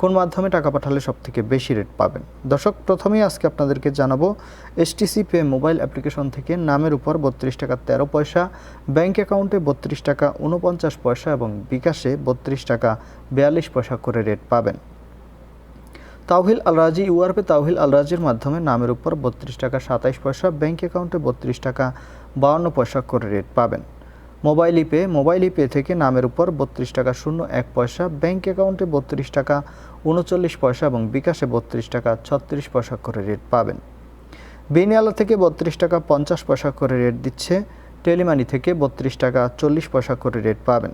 কোন মাধ্যমে টাকা পাঠালে সব থেকে বেশি রেট পাবেন? দর্শক, প্রথমেই আজকে আপনাদেরকে জানাব এসটিসি পে মোবাইল অ্যাপ্লিকেশন থেকে নামের উপর বত্রিশ টাকা তেরো পয়সা ব্যাংক অ্যাকাউন্টে বত্রিশ টাকা উনপঞ্চাশ পয়সা এবং বিকাশে বত্রিশ টাকা বিয়াল্লিশ পয়সা করে রেট পাবেন। তাওহিল আলরাজি ইউআরপে তাওহিল আলরাজির মাধ্যমে নামের উপর বত্রিশ টাকা সাতাইশ পয়সা ব্যাংক অ্যাকাউন্টে বত্রিশ টাকা বাউন্ন পয়সা করে রেট পাবেন। মোবাইল ইপে মোবাইল ইপে থেকে নামের উপর বত্রিশ টাকা শূন্য এক পয়সা, ব্যাংক অ্যাকাউন্টে বত্রিশ টাকা উনচল্লিশ পয়সা এবং বিকাশে বত্রিশ টাকা ছত্রিশ পয়সা করে রেট পাবেন। বিনিয়ালা থেকে বত্রিশ টাকা পঞ্চাশ পয়সা করে রেট দিচ্ছে, টেলিমানি থেকে বত্রিশ টাকা চল্লিশ পয়সা করে রেট পাবেন।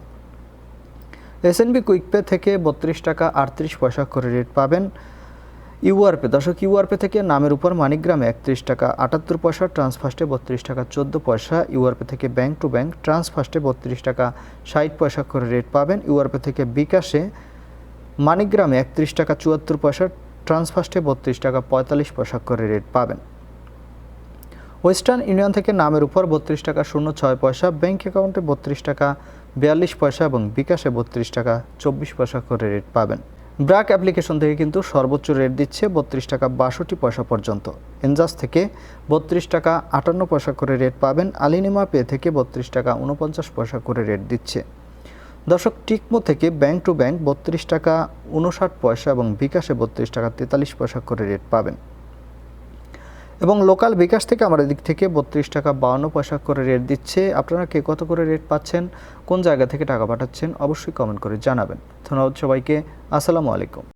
এসএনবি কুইকপে থেকে বত্রিশ টাকা আটত্রিশ পয়সা করে রেট পাবেন ইউআরপে, দর্শক, ইউআরপে থেকে নামের উপর মানিকগ্রামে একত্রিশ টাকা, আটাত্তর পয়সা ট্রান্সফার্স্টে বত্রিশ টাকা, চোদ্দ পয়সা। ইউআরপে থেকে ব্যাংক টু ব্যাংক ট্রান্সফার্স্টে বত্রিশ টাকা, ষাট পয়সা করে রেট পাবেন। ইউআরপে থেকে বিকাশে মানিকগ্রামে একত্রিশ টাকা, চুয়াত্তর পয়সা ট্রান্সফার্স্টে বত্রিশ টাকা, পঁয়তাল্লিশ পয়সা করে রেট পাবেন। ওয়েস্টার্ন ইউনিয়ন থেকে নামের উপর বত্রিশ টাকা, শূন্য ছয় পয়সা, ব্যাংক অ্যাকাউন্টে বত্রিশ টাকা, বিয়াল্লিশ পয়সা এবং বিকাশে বত্রিশ টাকা, চব্বিশ পয়সা করে রেট পাবেন। ব্র্যাক অ্যাপ্লিকেশন থেকে কিন্তু সর্বোচ্চ রেট দিচ্ছে বত্রিশ টাকা বাষট্টি পয়সা পর্যন্ত। এনজাস থেকে বত্রিশ টাকা আটান্ন পয়সা করে রেট পাবেন। আলিনিমা পে থেকে বত্রিশ টাকা উনপঞ্চাশ পয়সা করে রেট দিচ্ছে। দর্শক, টিকমো থেকে ব্যাংক টু ব্যাংক বত্রিশ টাকা উনষাট পয়সা এবং বিকাশে বত্রিশ টাকা তেতাল্লিশ পয়সা করে রেট পাবেন। এবং লোকাল বিকাশ থেকে আমার দিক থেকে বত্রিশ টাকা বাউন্ন পয়সা করে রেট দিচ্ছে। আপনারা কে কত করে রেট পাচ্ছেন? কোন জায়গা থেকে টাকা পাঠাচ্ছেন? অবশ্যই কমেন্ট করে জানাবেন। ধন্যবাদ সবাইকে। আসসালামু আলাইকুম।